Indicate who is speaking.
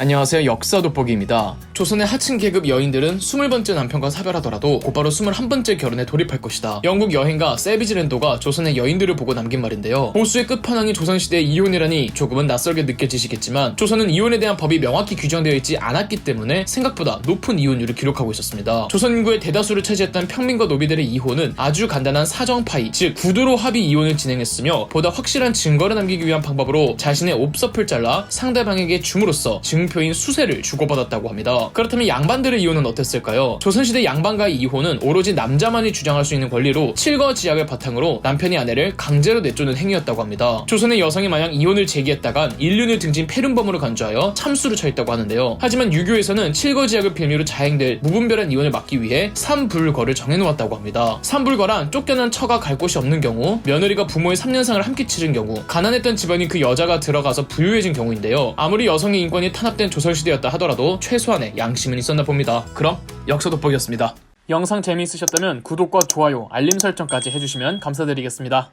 Speaker 1: 안녕하세요 역사 돋보기입니다. 조선의 하층 계급 여인들은 20번째 남편과 사별하더라도 곧바로 21번째 결혼에 돌입할 것이다. 영국 여행가 세비지 랜도가 조선의 여인들을 보고 남긴 말인데요. 보수의 끝판왕이 조선시대의 이혼이라니 조금은 낯설게 느껴지시겠지만 조선은 이혼에 대한 법이 명확히 규정되어 있지 않았기 때문에 생각보다 높은 이혼율을 기록하고 있었습니다. 조선 인구의 대다수를 차지했던 평민과 노비들의 이혼은 아주 간단한 사정 파이, 즉 구두로 합의 이혼을 진행했으며 보다 확실한 증거를 남기기 위한 방법으로 자신의 옵섭을 잘라 상대방에게 줌으로써 증 표인 수세를 주고받았다고 합니다. 그렇다면 양반들의 이혼은 어땠을까요? 조선시대 양반과의 이혼은 오로지 남자만이 주장할 수 있는 권리로 칠거 지약을 바탕으로 남편이 아내를 강제로 내쫓는 행위였다고 합니다. 조선의 여성이 만약 이혼을 제기했다간 인륜을 등진 폐륜범으로 간주하여 참수를 처했다고 하는데요. 하지만 유교에서는 칠거 지약을 빌미로 자행될 무분별한 이혼을 막기 위해 삼불거를 정해놓았다고 합니다. 삼불거란 쫓겨난 처가 갈 곳이 없는 경우, 며느리가 부모의 3년상을 함께 치른 경우, 가난했던 집안이 그 여자가 들어가서 부유해진 경우인데요. 아무리 여성의 인권이 탄압된 조선시대였다 하더라도 최소한의 양심은 있었나 봅니다. 그럼 역사 돋보기였습니다. 영상 재미있으셨다면 구독과 좋아요, 알림 설정까지 해주시면 감사드리겠습니다.